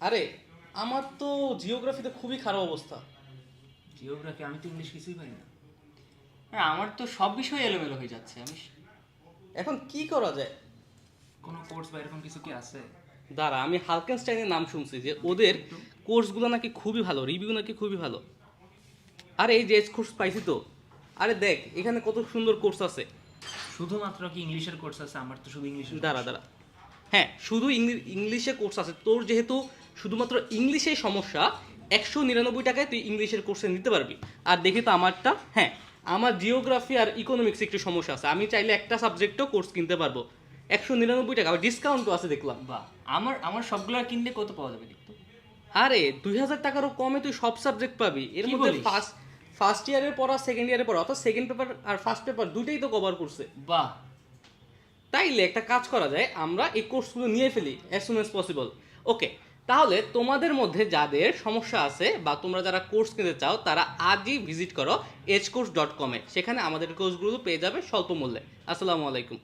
আরে আমার তো জিওগ্রাফিতে খুবই খারাপ অবস্থা। জিওগ্রাফি আমি তো ইংলিশ কিছুই পারি না। হ্যাঁ আমার তো সব বিষয় এলোমেলো হয়ে যাচ্ছে। আমি এখন কি করা যায়? কোনো কোর্স বা এরকম কিছু কি আছে? দাঁড়া আমি হালকেনস্টাইনের নাম শুনছি যে ওদের কোর্সগুলো নাকি খুবই ভালো রিভিউ নাকি খুবই ভালো। আরে এই যে কোর্স পাইছি তো। আরে দেখ এখানে কত সুন্দর কোর্স আছে। শুধুমাত্র কি ইংলিশের কোর্স আছে? আমার তো শুধু ইংলিশ দাঁড়া দাঁড়া। হ্যাঁ শুধু ইংলি- ইংলিশে কোর্স আছে। তোর যেহেতু শুধুমাত্র ইংলিশে সমস্যা একশো নিরানব্বই টাকায় তুই ইংলিশের কোর্সে নিতে পারবি। আর দেখি তো আমারটা হ্যাঁ আমার জিওগ্রাফি আর ইকোনমিক্স একটু সমস্যা আছে। আমি চাইলে একটা সাবজেক্টও কোর্স কিনতে পারব। একশো নিরানব্বই টাকা ডিসকাউন্টও আছে দেখলাম। বাহ আমার আমার সবগুলো কিনলে কত পাওয়া যাবে দেখতো? আরে দুই হাজার টাকারও কমে তুই সব সাবজেক্ট পাবি। এর মধ্যে ফার্স্ট ফার্স্ট ইয়ারের পড়া সেকেন্ড ইয়ারের পড়া অর্থাৎ সেকেন্ড পেপার আর ফার্স্ট পেপার দুইটাই তো কভার করছে। বাহ। তাইলে একটা কাজ করা যায় আমরা এই কোর্সগুলো নিয়ে ফেলি as soon as possible okay তাহলে তোমাদের মধ্যে যাদের সমস্যা আছে বা তোমরা যারা কোর্স কিনতে চাও, তারা আজই ভিজিট করো এজ কোর্স ডট কমে সেখানে আমাদের কোর্সগুলো পেয়ে যাবে স্বল্প মূল্যে। আসসালামু আলাইকুম।